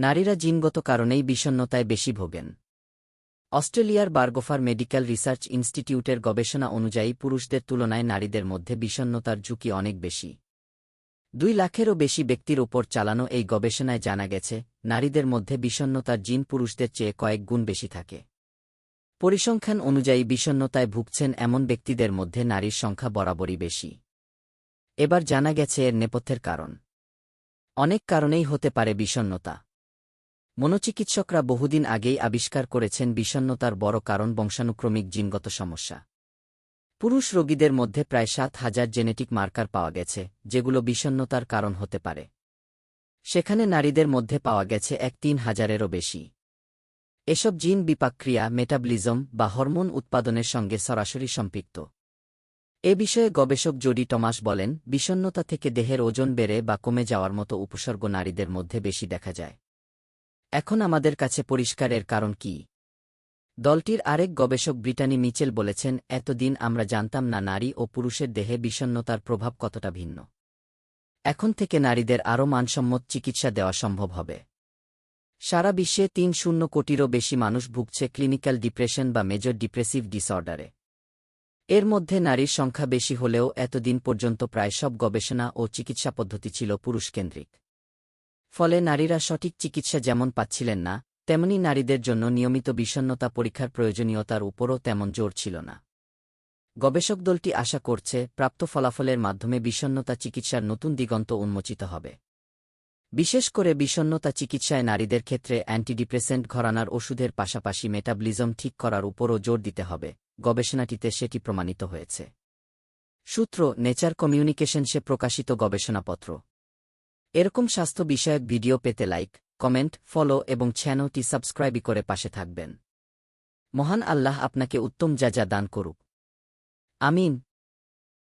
নারীরা জিনগত কারণেই বিষণ্নতায় বেশি ভোগেন। অস্ট্রেলিয়ার বার্গোফার মেডিকেল রিসার্চ ইনস্টিটিউটের গবেষণা অনুযায়ী পুরুষদের তুলনায় নারীদের মধ্যে বিষণ্নতার ঝুঁকি অনেক বেশি। দুই লাখেরও বেশি ব্যক্তির ওপর চালানো এই গবেষণায় জানা গেছে, নারীদের মধ্যে বিষণ্নতার জিন পুরুষদের চেয়ে কয়েক গুণ বেশি থাকে। পরিসংখ্যান অনুযায়ী বিষণ্নতায় ভুগছেন এমন ব্যক্তিদের মধ্যে নারীর সংখ্যা বরাবরই বেশি। এবার জানা গেছে এর নেপথ্যের কারণ। অনেক কারণেই হতে পারে বিষণ্নতা মনোচিকিৎসকরা বহুদিন আগেই আবিষ্কার করেছেন বিষণ্নতার বড় কারণ বংশানুক্রমিক জিনগত সমস্যা। পুরুষ রোগীদের মধ্যে প্রায় সাত হাজার জেনেটিক মার্কার পাওয়া গেছে, যেগুলো বিষণ্নতার কারণ হতে পারে। সেখানে নারীদের মধ্যে পাওয়া গেছে এক তিন হাজারেরও বেশি। এসব জিন বিপাক্রিয়া মেটাবলিজম বা হরমোন উৎপাদনের সঙ্গে সরাসরি সম্পৃক্ত। এ বিষয়ে গবেষক জোডি টমাস বলেন বিষণ্নতা থেকে দেহের ওজন বেড়ে বা কমে যাওয়ার মতো উপসর্গ নারীদের মধ্যে বেশি দেখা যায়। এখন আমাদের কাছে পরিষ্কার এর কারণ কি? দলটির আরেক গবেষক ব্রিটানি মিচেল বলেছেন, এতদিন আমরা জানতাম না নারী ও পুরুষের দেহে বিষণ্নতার প্রভাব কতটা ভিন্ন। এখন থেকে নারীদের আরও মানসম্মত চিকিৎসা দেওয়া সম্ভব হবে। সারা বিশ্বে তিন শূন্য কোটিরও বেশি মানুষ ভুগছে ক্লিনিক্যাল ডিপ্রেশন বা মেজর ডিপ্রেসিভ ডিসঅর্ডারে। এর মধ্যে নারীর সংখ্যা বেশি হলেও এতদিন পর্যন্ত প্রায় সব গবেষণা ও চিকিৎসা পদ্ধতি ছিল পুরুষকেন্দ্রিক। ফলে নারীরা সঠিক চিকিৎসা যেমন পাচ্ছিলেন না, তেমনি নারীদের জন্য নিয়মিত বিষণ্নতা পরীক্ষার প্রয়োজনীয়তার উপরও তেমন জোর ছিল না। গবেষক দলটি আশা করছে, প্রাপ্ত ফলাফলের মাধ্যমে বিষণ্নতা চিকিৎসার নতুন দিগন্ত উন্মোচিত হবে। বিশেষ করে বিষণ্নতা চিকিৎসায় নারীদের ক্ষেত্রে অ্যান্টিডিপ্রেসেন্ট ঘরানার ওষুধের পাশাপাশি মেটাবলিজম ঠিক করার উপরও জোর দিতে হবে, গবেষণাটিতে সেটি প্রমাণিত হয়েছে। সূত্র, নেচার কমিউনিকেশনসে প্রকাশিত গবেষণাপত্র এরকম স্বাস্থ্য বিষয়ক ভিডিও পেতে লাইক, কমেন্ট, ফলো এবং চ্যানেলটি সাবস্ক্রাইবই করে পাশে থাকবেন। মহান আল্লাহ আপনাকে উত্তম যা যা দান করুক। আমিন।